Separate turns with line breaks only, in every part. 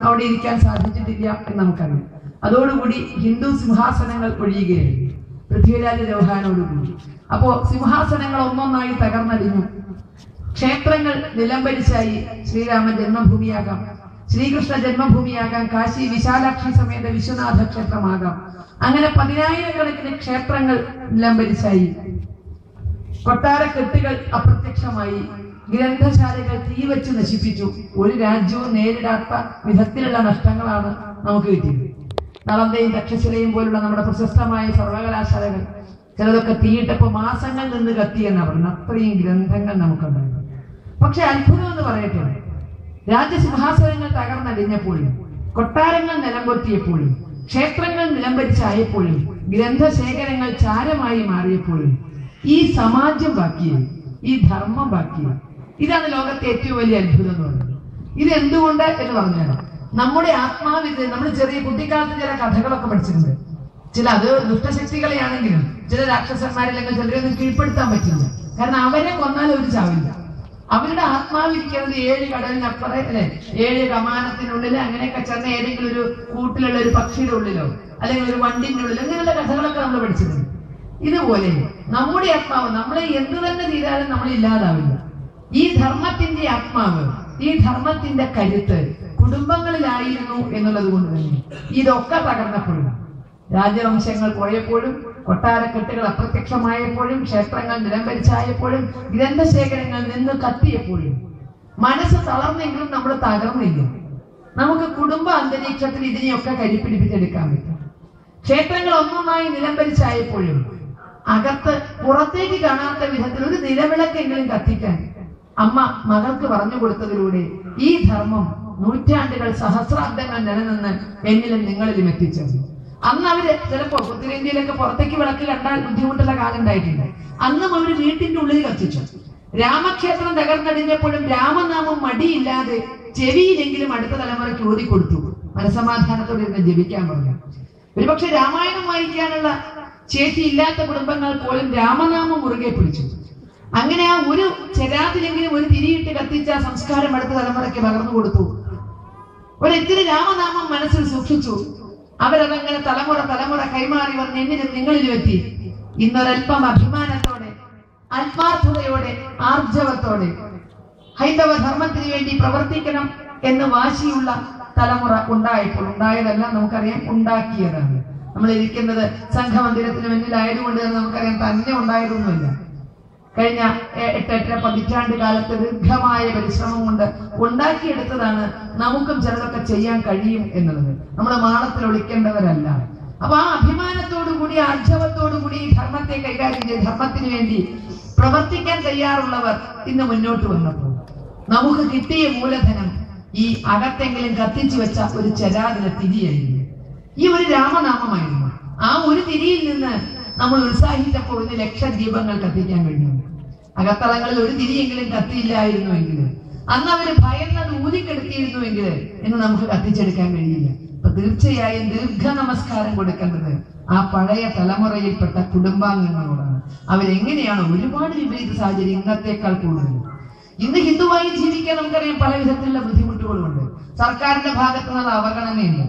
അവിടെ ഇരിക്കാൻ സാധിച്ചിട്ടില്ല എന്ന് നമുക്കറിയാം. അതോടുകൂടി ഹിന്ദു സിംഹാസനങ്ങൾ ഒഴിയുകയായി. പൃഥ്വിരാജ ചൗഹാനോടുകൂടി അപ്പോ സിംഹാസനങ്ങൾ ഒന്നൊന്നായി തകർന്നടിഞ്ഞു. ക്ഷേത്രങ്ങൾ നിലംപരിച്ചായി ശ്രീരാമൻ ജന്മഭൂമിയാകാം. ശ്രീകൃഷ്ണ ജന്മഭൂമിയാകാം. കാശി വിശാലാക്ഷി സമേത വിശ്വനാഥ ക്ഷേത്രമാകാം. അങ്ങനെ പതിനായിരക്കണക്കിന് ക്ഷേത്രങ്ങൾ നിലംപരിച്ചായി. കൊട്ടാരക്കെട്ടുകൾ അപ്രത്യക്ഷമായി. ഗ്രന്ഥശാലകൾ തീവച്ച് നശിപ്പിച്ചു. ഒരു രാജ്യവും നേരിടാത്ത വിധത്തിലുള്ള നഷ്ടങ്ങളാണ് നമുക്ക് കിട്ടിയത്. നളന്തയും തക്ഷശിലയും പോലുള്ള നമ്മുടെ പ്രശസ്തമായ സർവകലാശാലകൾ ചിലതൊക്കെ തീയിട്ടപ്പോ മാസങ്ങൾ നിന്ന് കത്തി എന്നാ പറഞ്ഞു അത്രയും ഗ്രന്ഥങ്ങൾ നമുക്കുണ്ടായിരുന്നു. പക്ഷെ അത്ഭുതം എന്ന് പറയട്ടെ രാജ്യസിംഹാസനങ്ങൾ തകർന്നടിഞ്ഞപ്പോഴും കൊട്ടാരങ്ങൾ നിലംപൊത്തിയപ്പോഴും ക്ഷേത്രങ്ങൾ നിലംപരിച്ചായപ്പോഴും ഗ്രന്ഥശേഖരങ്ങൾ ചാരമായി മാറിയപ്പോഴും ഈ സമാജം ബാക്കിയായി ഈ ധർമ്മം ബാക്കിയായി. ഇതാണ് ലോകത്തെ ഏറ്റവും വലിയ അത്ഭുതം എന്ന് പറയുന്നത്. ഇത് എന്തുകൊണ്ട് എന്ന് പറഞ്ഞാൽ നമ്മുടെ ആത്മാവിത് നമ്മൾ ചെറിയ കുട്ടിക്കാലത്ത് ചില കഥകളൊക്കെ പഠിച്ചിട്ടുണ്ട്. ചില അത് ദുഷ്ടശക്തികളെയാണെങ്കിലും ചില രാക്ഷസന്മാരില്ലെങ്കിൽ ചിലരെയൊന്നും കീഴ്പ്പെടുത്താൻ പറ്റില്ല. കാരണം അവരെ കൊന്നാൽ ഒരു ചാവില്ല. അവരുടെ ആത്മാവിരിക്കുന്നത് ഏഴ് കടലിനപ്പുറം അല്ലെ ഏഴ് കമാനത്തിനുള്ളിൽ അങ്ങനെയൊക്കെ ചെന്ന ഏതെങ്കിലും ഒരു കൂട്ടിലുള്ള ഒരു പക്ഷിയുടെ ഉള്ളിലോ അല്ലെങ്കിൽ ഒരു വണ്ടിന്റെ ഉള്ളിലോ അങ്ങനെയുള്ള കഥകളൊക്കെ നമ്മൾ പഠിച്ചിട്ടുണ്ട്. ഇതുപോലെ നമ്മുടെ ആത്മാവ് നമ്മളെ എന്ത് തന്നെ ചെയ്താലും നമ്മൾ ഇല്ലാതാവില്ല. ഈ ധർമ്മത്തിന്റെ ആത്മാവ് ഈ ധർമ്മത്തിന്റെ കരുത്ത് കുടുംബങ്ങളിലായിരുന്നു എന്നുള്ളത് കൊണ്ട് തന്നെ ഇതൊക്കെ തകർന്നപ്പോഴും രാജവംശങ്ങൾ പോയപ്പോഴും കൊട്ടാരക്കെട്ടുകൾ അപ്രത്യക്ഷമായപ്പോഴും ക്ഷേത്രങ്ങൾ നിലംപരിച്ചായപ്പോഴും ഗ്രന്ഥശേഖരങ്ങൾ നിന്ന് കത്തിയപ്പോഴും മനസ്സ് തളർന്നെങ്കിലും നമ്മൾ തകർന്നില്ല. നമുക്ക് കുടുംബ അന്തരീക്ഷത്തിൽ ഇതിനെയൊക്കെ കരിപ്പിടിപ്പിച്ചെടുക്കാൻ പറ്റും. ക്ഷേത്രങ്ങൾ ഒന്നൊന്നായി നിലംപരിച്ചായപ്പോഴും അകത്ത് പുറത്തേക്ക് കാണാത്ത വിധത്തിൽ ഒരു നിലവിളക്കെങ്കിലും കത്തിക്കാൻ അമ്മ മകൾക്ക് പറഞ്ഞു കൊടുത്തതിലൂടെ ഈ ധർമ്മം നൂറ്റാണ്ടുകൾ സഹസ്രാബ്ദങ്ങൾ നിലനിന്ന് എന്നിലും നിങ്ങളിലും എത്തിച്ചേർന്നു അന്ന് അവർ ചിലപ്പോ ഉത്തരേന്ത്യയിലൊക്കെ പുറത്തേക്ക് വിളക്ക് കണ്ടാൽ ബുദ്ധിമുട്ടുള്ള കാലം ഉണ്ടായിട്ടുണ്ട്. അന്നും അവർ വീട്ടിന്റെ ഉള്ളിൽ കത്തിച്ചു. രാമക്ഷേത്രം തകർന്നടിഞ്ഞപ്പോഴും രാമനാമം മടിയില്ലാതെ ചെവിയിലെങ്കിലും അടുത്ത തലമുറയ്ക്ക് ഓതി കൊടുത്തു മനസമാധാനത്തോടെ ഇരുന്ന് ജപിക്കാൻ പറഞ്ഞു. ഒരുപക്ഷെ രാമായണം വായിക്കാനുള്ള ശേഷി ഇല്ലാത്ത കുടുംബങ്ങൾ പോലും രാമനാമം മുറുകെ പിടിച്ചു. അങ്ങനെ ആ ഒരു ചെരാത്തിലെങ്കിലും ഒരു തിരിയിട്ട് കത്തിച്ച സംസ്കാരം അടുത്ത തലമുറയ്ക്ക് പകർന്നു കൊടുത്തു. ഒരിത്തിരി രാമനാമം മനസ്സിൽ സൂക്ഷിച്ചു. അവരതങ്ങനെ തലമുറ തലമുറ കൈമാറി വന്ന് എന്നിലും നിങ്ങളിലും എത്തി. ഇന്നൊരൽപ്പം അഭിമാനത്തോടെ ആത്മാർത്ഥതയോടെ ആർജവത്തോടെ ഹൈന്ദവ ധർമ്മത്തിന് വേണ്ടി പ്രവർത്തിക്കണം എന്ന് വാശിയുള്ള തലമുറ ഉണ്ടായപ്പോൾ ഉണ്ടായതല്ല നമുക്കറിയാം ഉണ്ടാക്കിയതാണ്. നമ്മൾ ഇരിക്കുന്നത് സംഘമന്ദിരത്തിന് മുന്നിലായതുകൊണ്ട് തന്നെ നമുക്കറിയാം തന്നെ ഉണ്ടായതൊന്നുമില്ല. കഴിഞ്ഞ എട്ടെട്ടര പതിറ്റാണ്ട് കാലത്ത് ദീർഘമായ പരിശ്രമം കൊണ്ട് ഉണ്ടാക്കിയെടുത്തതാണ് നമുക്കും ചിലതൊക്കെ ചെയ്യാൻ കഴിയും എന്നുള്ളത്. നമ്മൾ മാളത്തിൽ ഒളിക്കേണ്ടവരല്ല. അപ്പൊ ആ അഭിമാനത്തോടു കൂടി ആർജവത്തോടു കൂടി ഈ ധർമ്മത്തെ കൈകാര്യം ചെയ്ത് ധർമ്മത്തിന് വേണ്ടി പ്രവർത്തിക്കാൻ തയ്യാറുള്ളവർ ഇന്ന് മുന്നോട്ട് വന്നപ്പോൾ നമുക്ക് കിട്ടിയ മൂലധനം ഈ അകത്തെങ്കിലും കത്തിച്ചു വെച്ച ഒരു ചരാതിര തിരിയായിരുന്നു. ഈ ഒരു രാമനാമമായിരുന്നു. ആ ഒരു തിരിയിൽ നിന്ന് നമ്മൾ ഉത്സാഹിച്ചപ്പോൾ ഒരു ലക്ഷദ്വീപങ്ങൾ കത്തിക്കാൻ കഴിഞ്ഞു. അകത്തളങ്ങളിൽ ഒരു തിരിയെങ്കിലും കത്തിയില്ലായിരുന്നുവെങ്കിൽ അന്ന് അവർ ഭയന്നത് ഊതിക്കെടുത്തിയിരുന്നുവെങ്കിൽ എന്ന് നമുക്ക് കത്തിച്ചെടുക്കാൻ കഴിയില്ല. അപ്പൊ തീർച്ചയായും ദീർഘ നമസ്കാരം കൊടുക്കേണ്ടത് ആ പഴയ തലമുറയിൽപ്പെട്ട കുടുംബാംഗങ്ങളോടാണ്. അവരെങ്ങനെയാണ് ഒരുപാട് വിപരീത സാഹചര്യം ഇന്നത്തേക്കാൾ കൂടുതൽ. ഇന്ന് ഹിന്ദുവായി ജീവിക്കാൻ നമുക്കറിയാം പല വിധത്തിലുള്ള ബുദ്ധിമുട്ടുകളുണ്ട്. സർക്കാരിന്റെ ഭാഗത്തു നിന്നുള്ള അവഗണനയുണ്ട്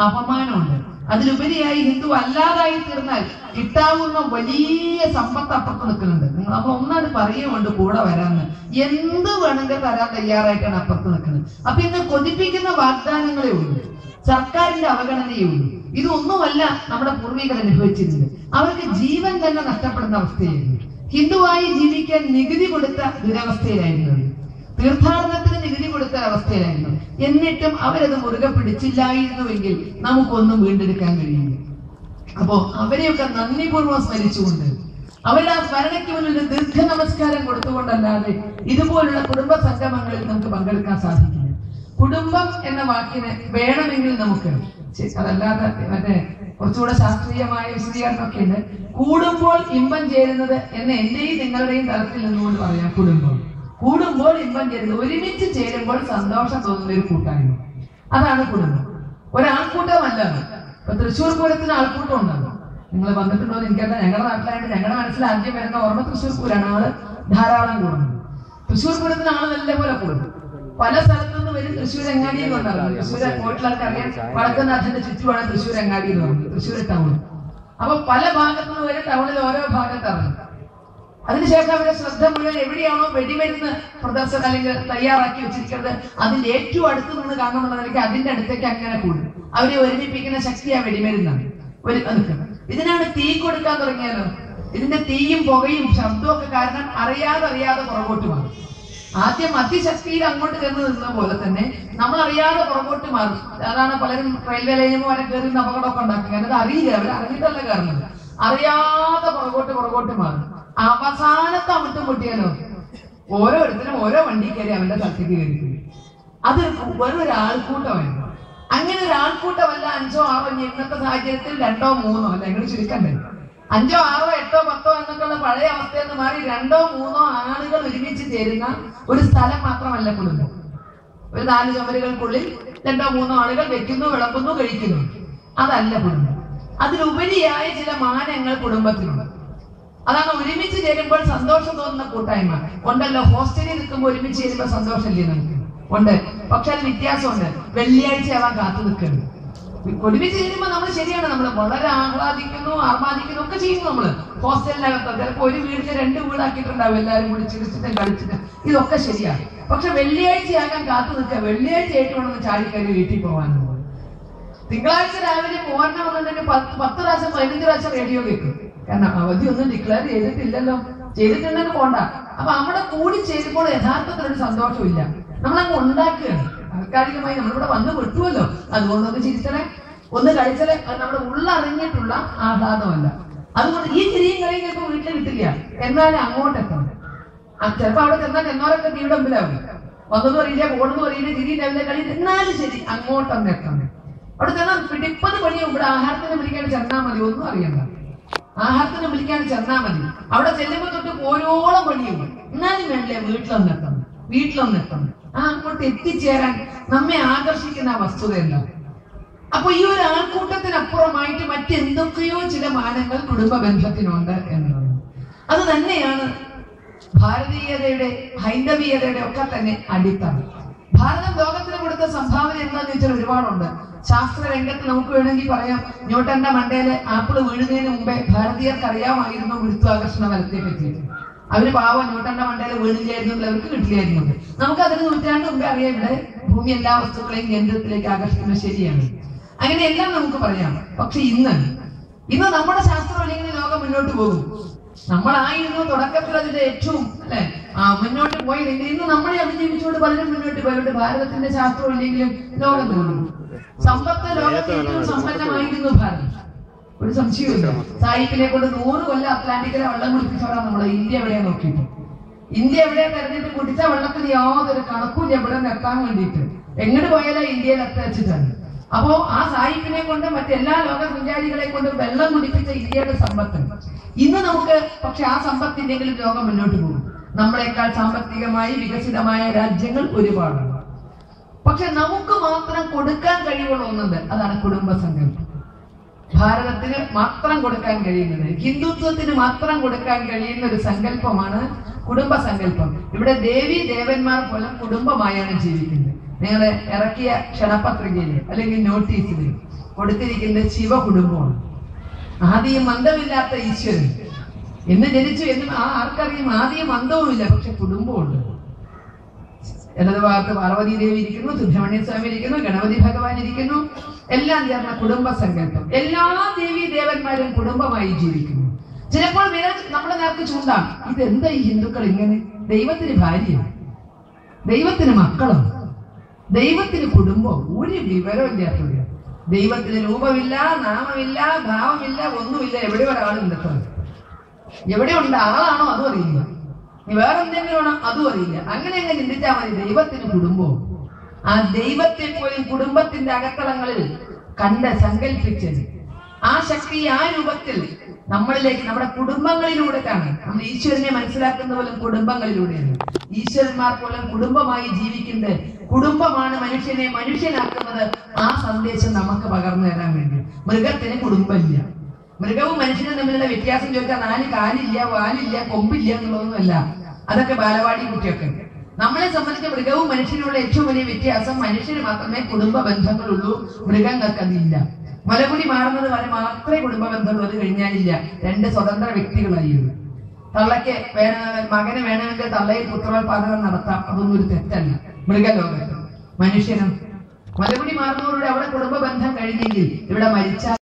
അപമാനമുണ്ട്. അതിലുപരിയായി ഹിന്ദു അല്ലാതായി തീർന്നാൽ കിട്ടാവുന്ന വലിയ സമ്പത്ത് അപ്പുറത്ത് നിൽക്കുന്നുണ്ട്. നിങ്ങൾ അപ്പൊ ഒന്നത് പറയുമുണ്ട് കൂടെ വരാന്ന്. എന്ത് വേണമെങ്കിൽ തരാൻ തയ്യാറായിട്ടാണ് അപ്പുറത്ത് നിൽക്കുന്നത്. അപ്പൊ ഇന്ന് കൊതിപ്പിക്കുന്ന വാഗ്ദാനങ്ങളേ ഉള്ളൂ. സർക്കാരിന്റെ അവഗണനയേ ഉള്ളൂ. ഇതൊന്നുമല്ല നമ്മുടെ പൂർവികർ അനുഭവിച്ചിരുന്നത്. അവർക്ക് ജീവൻ തന്നെ നഷ്ടപ്പെടുന്ന അവസ്ഥയായിരുന്നു. ഹിന്ദുവായി ജീവിക്കാൻ നികുതി കൊടുത്ത ദുരവസ്ഥയിലായിരുന്നു. തീർത്ഥാടനത്തിന് നികുതി കൊടുത്ത അവസ്ഥയിലായിരുന്നു. എന്നിട്ടും അവരത് മുറുകെ പിടിച്ചില്ലായിരുന്നുവെങ്കിൽ നമുക്കൊന്നും വീണ്ടെടുക്കാൻ കഴിയില്ല. അപ്പോ അവരെയൊക്കെ നന്ദിപൂർവം സ്മരിച്ചുകൊണ്ട് അവരുടെ ആ സ്മരണയ്ക്ക് മുന്നിൽ ഒരു ദീർഘ നമസ്കാരം കൊടുത്തുകൊണ്ടല്ലാതെ ഇതുപോലുള്ള കുടുംബ സംഗമങ്ങളിൽ നമുക്ക് പങ്കെടുക്കാൻ സാധിക്കില്ല. കുടുംബം എന്ന വാക്കിന് വേണമെങ്കിൽ നമുക്ക് അതല്ലാതെ മറ്റേ കുറച്ചുകൂടെ ശാസ്ത്രീയമായ വിശദീകരണമൊക്കെ ഉണ്ട് കൂടുമ്പോൾ ഇമ്പം ചേരുന്നത് എന്ന് എന്റെയും നിങ്ങളുടെയും തലത്തിൽ നിന്നുകൊണ്ട് പറയാം കുടുംബം. കൂടുമ്പോൾ ഇമ്പം ചേരുന്നു ഒരുമിച്ച് ചേരുമ്പോൾ സന്തോഷം തോന്നുന്ന ഒരു കൂട്ടായ്മ. അതാണ് കുടുംബം. ഒരാൾക്കൂട്ടമല്ല. ഇപ്പൊ തൃശ്ശൂർ പൂരത്തിന് ആൾക്കൂട്ടം ഉണ്ടല്ലോ നിങ്ങൾ വന്നിട്ടുണ്ടോ എന്ന് എനിക്കറിയാം ഞങ്ങളുടെ നാട്ടിലായിട്ട് ഞങ്ങളുടെ മനസ്സിൽ ആദ്യം വരുന്ന ഓർമ്മ തൃശ്ശൂർ പൂരാണ് ആൾ ധാരാളം കൂടുന്നത് തൃശ്ശൂർ പൂരത്തിന് ആൾ നല്ല പോലെ കൂടുന്നു. പല സ്ഥലത്തു നിന്ന് വരും തൃശ്ശൂർ എങ്ങാടി എന്ന് പറഞ്ഞത് തൃശ്ശൂർ കോട്ടിലൊക്കെ അറിയാം വടക്കുന്നാഥന്റെ ചുറ്റുമാണ് തൃശ്ശൂർ അങ്ങാടി എന്ന് പറയുന്നത് തൃശ്ശൂർ ടൗൺ അപ്പൊ പല ഭാഗത്തു നിന്ന് വരെ ടൗണിൽ ഓരോ ഭാഗത്ത് ഇറങ്ങും. അതിനുശേഷം അവരുടെ ശ്രദ്ധ മുഴുവൻ എവിടെയാണോ വെടിമരുന്ന് പ്രദർശനം അല്ലെങ്കിൽ തയ്യാറാക്കി വെച്ചിരിക്കുന്നത് അതിന്റെ ഏറ്റവും അടുത്ത് നിന്ന് കാണണമെന്ന നിലയ്ക്ക് അതിന്റെ അടുത്തേക്ക് അങ്ങനെ കൂടും. അവരെ ഒരുമിപ്പിക്കുന്ന ശക്തി ആ വെടിമരുന്നാണ്. ഒരു ഇതിനാണ് തീ കൊടുക്കാൻ തുടങ്ങിയാലോ ഇതിന്റെ തീയും പുകയും ശബ്ദവും ഒക്കെ കാരണം അറിയാതെ അറിയാതെ പുറകോട്ട് മാറും. ആദ്യം അതിശക്തിയിൽ അങ്ങോട്ട് കയറി നിന്ന പോലെ തന്നെ നമ്മൾ അറിയാതെ പുറകോട്ട് മാറും. അതാണ് പലരും റെയിൽവേ ലൈനിൽ വരെ കയറി അപകടമൊക്കെ ഉണ്ടാക്കുന്നത് അത് അറിയില്ല. അവർ അറിഞ്ഞിട്ടല്ല കാരണം അറിയാതെ പുറകോട്ട് പുറകോട്ട് മാറും. അവസാനത്തെ അമിട്ടും പൊട്ടിയാലോ ഓരോരുത്തരും ഓരോ വണ്ടി കയറി അവന്റെ സ്ഥലത്തേക്ക് കയറി അത് വെറും ഒരു അങ്ങനെ ഒരു ആൾക്കൂട്ടമല്ല അഞ്ചോ ആറോ ഇനി ഇന്നത്തെ സാഹചര്യത്തിൽ രണ്ടോ മൂന്നോ അല്ല? എങ്ങനെ ചുരുക്കണ്ടേ? അഞ്ചോ ആറോ എട്ടോ പത്തോ എന്നൊക്കെയുള്ള പഴയ അവസ്ഥയിൽ നിന്ന് മാറി രണ്ടോ മൂന്നോ ആളുകൾ ഒരുമിച്ച് ചേരുന്ന ഒരു സ്ഥലം മാത്രമല്ല കുടുംബം. ഒരു നാല് ചുമരുകൾക്കുള്ളിൽ രണ്ടോ മൂന്നോ ആളുകൾ വെക്കുന്നു വിളമ്പുന്നു കഴിക്കുന്നു. അതല്ല കുടുംബം. അതിലുപരിയായ ചില മാനങ്ങൾ കുടുംബത്തിനുണ്ട് അതാണ് ഒരുമിച്ച് ചേരുമ്പോൾ സന്തോഷം തോന്നുന്ന കൂട്ടായ്മ. ഉണ്ടല്ലോ ഹോസ്റ്റലിൽ നിൽക്കുമ്പോൾ ഒരുമിച്ച് ചേരുമ്പോൾ സന്തോഷമില്ലേ നമുക്ക്? ഉണ്ട്. പക്ഷെ അത് വ്യത്യാസമുണ്ട്. വെള്ളിയാഴ്ച ആവാൻ കാത്തു നിൽക്കുന്നു ഒരുമിച്ച് ചേരുമ്പോൾ നമ്മൾ ശരിയാണ്. നമ്മൾ വളരെ ആഹ്ലാദിക്കുന്നു ആർമാദിക്കുന്നു ഒക്കെ ചെയ്യുന്നു നമ്മൾ ഹോസ്റ്റലിനകത്ത് ചിലപ്പോൾ ഒരു വീടിന് രണ്ട് വീടാക്കിയിട്ടുണ്ടാവും എല്ലാവരും കൂടി ചിരിച്ചിട്ടും കളിച്ചിട്ടും. ഇതൊക്കെ ശരിയാണ്. പക്ഷെ വെള്ളിയാഴ്ചയാകാൻ കാത്തു നിൽക്കുക. വെള്ളിയാഴ്ച ആയിട്ട് വേണം ചാടിക്കയറി വീട്ടിൽ പോകാനുള്ളത് തിങ്കളാഴ്ച രാവിലെ പോരണം എന്നുണ്ടെങ്കിൽ പത്ത് പ്രാവശ്യം പതിനഞ്ച് പ്രാവശ്യം റേഡിയോ കേൾക്കും. കാരണം അവധി ഒന്നും ഡിക്ലെയർ ചെയ്തിട്ടില്ലല്ലോ. ചെയ്തിട്ടുണ്ടെങ്കിൽ പോണ്ട. അപ്പൊ അവിടെ കൂടി ചേരുമ്പോൾ യഥാർത്ഥത്തിൽ ഒരു സന്തോഷമില്ല നമ്മളങ്ങ് ഉണ്ടാക്കുകയാണ്. താൽക്കാലികമായി നമ്മളിവിടെ വന്ന് വിട്ടുമല്ലോ അതുകൊണ്ടൊന്ന് ചിരിച്ചലേ ഒന്ന് കഴിച്ചലേ അത് നമ്മുടെ ഉള്ളറിഞ്ഞിട്ടുള്ള ആഹ്ലാദമല്ല. അതുകൊണ്ട് ഈ ചിരിയും കളിയും ചിലപ്പോൾ വീട്ടിൽ കിട്ടില്ല. എന്നാലും അങ്ങോട്ട് എത്തണം. ചിലപ്പോ അവിടെ ചെന്നാൽ ചെന്നോരൊക്കെ തീയുടെ മുമ്പിലാവും വന്നതും അറിയില്ല പോണതും അറിയില്ല ചിരി രാവിലെ കളി എന്നാലും ശരി അങ്ങോട്ടൊന്ന് എത്തണം. അവിടെ ചെന്നാൽ പിടിപ്പത് പണിയും ഇവിടെ ആഹാരത്തിന് പിടിക്കാൻ ചെന്നാൽ മതി. ഒന്നും അറിയണ്ട. ആഹാരത്തിന് വിളിക്കാൻ ചെന്നാ മതി. അവിടെ ചെല്ലുമ്പോ തൊട്ട് ഓരോളം പണിയും. എന്നാലും വേണ്ടേ വീട്ടിലൊന്ന് എത്തണം. വീട്ടിലൊന്ന് എത്തണം. ആ അങ്ങോട്ട് എത്തിച്ചേരാൻ നമ്മെ ആകർഷിക്കുന്ന ആ വസ്തുതയല്ല. അപ്പൊ ഈ ഒരു ആൾക്കൂട്ടത്തിനപ്പുറമായിട്ട് മറ്റെന്തൊക്കെയോ ചില മാനങ്ങൾ കുടുംബ ബന്ധത്തിനുണ്ട് എന്നുള്ളത്. അത് തന്നെയാണ് ഭാരതീയതയുടെ ഹൈന്ദവീയതയുടെ ഒക്കെ തന്നെ അടിത്തറ. ഭാരതം ലോകത്തിന് കൊടുത്ത സംഭാവന എന്താന്ന് ചോദിച്ചാൽ ഒരുപാടുണ്ട്. ശാസ്ത്ര രംഗത്ത് നമുക്ക് വേണമെങ്കിൽ പറയാം ന്യൂട്ടന്റെ മണ്ടയിൽ ആപ്പിൾ വീഴുന്നതിന് മുമ്പേ ഭാരതീയർക്ക് അറിയാമായിരുന്നു ഗുരുത്വാകർഷണ ബലത്തെ പറ്റി. അവർ പാവം ന്യൂട്ടന്റെ മണ്ടയിൽ വീണില്ലായിരുന്നു അവർക്ക് കിട്ടില്ലായിരുന്നു. നമുക്ക് അതിന് നൂറ്റാണ്ട് മുമ്പേ അറിയാം ഇവിടെ ഭൂമി എല്ലാ വസ്തുക്കളെയും കേന്ദ്രത്തിലേക്ക് ആകർഷിക്കുന്നത് ശരിയാണ്. അങ്ങനെ എല്ലാം നമുക്ക് പറയാം. പക്ഷെ ഇന്ന് ഇന്ന് നമ്മുടെ ശാസ്ത്രം അല്ലെങ്കിൽ ലോകം മുന്നോട്ട് പോകും. നമ്മളായിരുന്നു തുടക്കത്തിൽ അതിന്റെ ഏറ്റവും അല്ലെ? മുന്നോട്ട് പോയി. ഇന്ന് നമ്മളെ അതിജീവിച്ചുകൊണ്ട് പലരും മുന്നോട്ട് പോയിട്ട് ഭാരതത്തിന്റെ ശാസ്ത്രം ഇല്ലെങ്കിലും ലോകം പോകും സമ്പത്ത് ലോകത്ത് ഏറ്റവും സമ്പന്നമായിരുന്നു ഭാരതം. ഒരു സംശയമില്ല സായിപ്പിനെ കൊണ്ട് നൂറ് കൊല്ലം അറ്റ്ലാന്റിക്കിലെ വെള്ളം കുടിപ്പിച്ചോടാ നമ്മളെ. ഇന്ത്യ എവിടെയാ നോക്കിയിട്ട്? ഇന്ത്യ എവിടെ തെരഞ്ഞെടുത്ത് കുടിച്ച വെള്ളത്തിന് യാതൊരു കണക്കും എവിടെ നിർത്താൻ വേണ്ടിയിട്ട്. എങ്ങോട്ട് പോയാലും ഇന്ത്യയിൽ എത്തിച്ചിട്ടാണ് അപ്പോ ആ സായിപ്പിനെ കൊണ്ട് മറ്റെല്ലാ ലോക സഞ്ചാരികളെ കൊണ്ട് വെള്ളം കുടിപ്പിച്ച ഇന്ത്യയുടെ സമ്പത്ത്. ഇന്ന് നമുക്ക് പക്ഷെ ആ സമ്പത്തിന്റെങ്കിലും ലോകം മുന്നോട്ട് പോകും. നമ്മളെക്കാൾ സാമ്പത്തികമായി വികസിതമായ രാജ്യങ്ങൾ ഒരുപാടുണ്ട്. പക്ഷെ നമുക്ക് മാത്രം കൊടുക്കാൻ കഴിവുള്ള ഒന്നുണ്ട്. അതാണ് കുടുംബ സംഘം ഭാരതത്തിന് മാത്രം കൊടുക്കാൻ കഴിയുന്നത് ഹിന്ദുത്വത്തിന് മാത്രം കൊടുക്കാൻ കഴിയുന്ന ഒരു സങ്കല്പമാണ് കുടുംബ സങ്കല്പം ഇവിടെ ദേവി ദേവന്മാർ പോലും കുടുംബമായാണ് ജീവിക്കുന്നത്. നിങ്ങൾ ഇറക്കിയ ക്ഷണപത്രികയിൽ അല്ലെങ്കിൽ നോട്ടീസിൽ കൊടുത്തിരിക്കുന്നത് ശിവ കുടുംബമാണ് ആദ്യം മന്ദമില്ലാത്ത ഈശ്വരൻ. എന്ന് ജനിച്ചു എന്ന് ആ ആർക്കറിയും. ആദ്യം അന്തവുമില്ല പക്ഷെ കുടുംബമുണ്ട് ഇടത് ഭാഗത്ത് പാർവതി ദേവി ഇരിക്കുന്നു സുബ്രഹ്മണ്യ സ്വാമി ഇരിക്കുന്നു ഗണപതി ഭഗവാൻ ഇരിക്കുന്നു. എല്ലാം ചേർന്ന കുടുംബ സങ്കല്പം. എല്ലാ ദേവി ദേവന്മാരും കുടുംബമായി ജീവിക്കുന്നു. ചിലപ്പോൾ നമ്മുടെ നേർക്ക് ചൂണ്ടാം ഇതെന്താ ഈ ഹിന്ദുക്കൾ ഇങ്ങനെ? ദൈവത്തിന് ഭാര്യ ദൈവത്തിന് മക്കളും ദൈവത്തിന് കുടുംബം ഒരു വിവരമില്ലാത്തവര് ദൈവത്തിന് രൂപമില്ല നാമമില്ല ഭാവമില്ല ഒന്നുമില്ല എവിടെ ഒരാളും കേട്ടോ എവിടെ ഉണ്ട് ആളാണോ അതും അറിയില്ല. നീ വേറെ എന്തെങ്കിലും ആണോ അതും അറിയില്ല. അങ്ങനെ അങ്ങ് ചിന്തിച്ചാൽ മതി ദൈവത്തിന് കുടുംബവും. ആ ദൈവത്തെ പോലും കുടുംബത്തിന്റെ അകത്തളങ്ങളിൽ കണ്ട് സങ്കല്പിച്ച് ആ ശക്തി ആ രൂപത്തിൽ നമ്മളിലേക്ക് നമ്മുടെ കുടുംബങ്ങളിലൂടെ കാണാൻ നമ്മൾ ഈശ്വരനെ മനസ്സിലാക്കുന്ന പോലും കുടുംബങ്ങളിലൂടെയാണ്. ഈശ്വരന്മാർ പോലും കുടുംബമായി ജീവിക്കുന്നത് കുടുംബമാണ് മനുഷ്യനെ മനുഷ്യനാക്കുന്നത് ആ സന്ദേശം നമുക്ക് പകർന്നു തരാൻ വേണ്ടി. മൃഗത്തിന് കുടുംബമില്ല. മൃഗവും മനുഷ്യനും തമ്മിലുള്ള വ്യത്യാസം ചോദിച്ചാൽ നാല് കാലില്ല വാലില്ല കൊമ്പില്ല എന്നുള്ളതൊന്നുമല്ല. അതൊക്കെ ബാലവാടി കുട്ടിയൊക്കെ നമ്മളെ സംബന്ധിച്ച് മൃഗവും മനുഷ്യനുമുള്ള ഏറ്റവും വലിയ വ്യത്യാസം മനുഷ്യന് മാത്രമേ കുടുംബ ബന്ധങ്ങളുള്ളൂ മൃഗങ്ങൾക്ക് അതില്ല മലകുടി മാറുന്നത് വരെ മാത്രമേ കുടുംബ ബന്ധമുള്ളൂ അത് കഴിഞ്ഞാലില്ല. രണ്ട് സ്വതന്ത്ര വ്യക്തികളായിരുന്നു. തള്ളയ്ക്ക് വേണ മകന് വേണമെങ്കിൽ തള്ളയിൽ പുത്രോത്പാദനം നടത്താം അതൊന്നും ഒരു തെറ്റല്ല. മൃഗലോകത്ത്. മനുഷ്യനും മലകുടി മാറുന്നവരുടെ അവിടെ കുടുംബ ബന്ധം കഴിഞ്ഞെങ്കിൽ ഇവിടെ മരിച്ചാൽ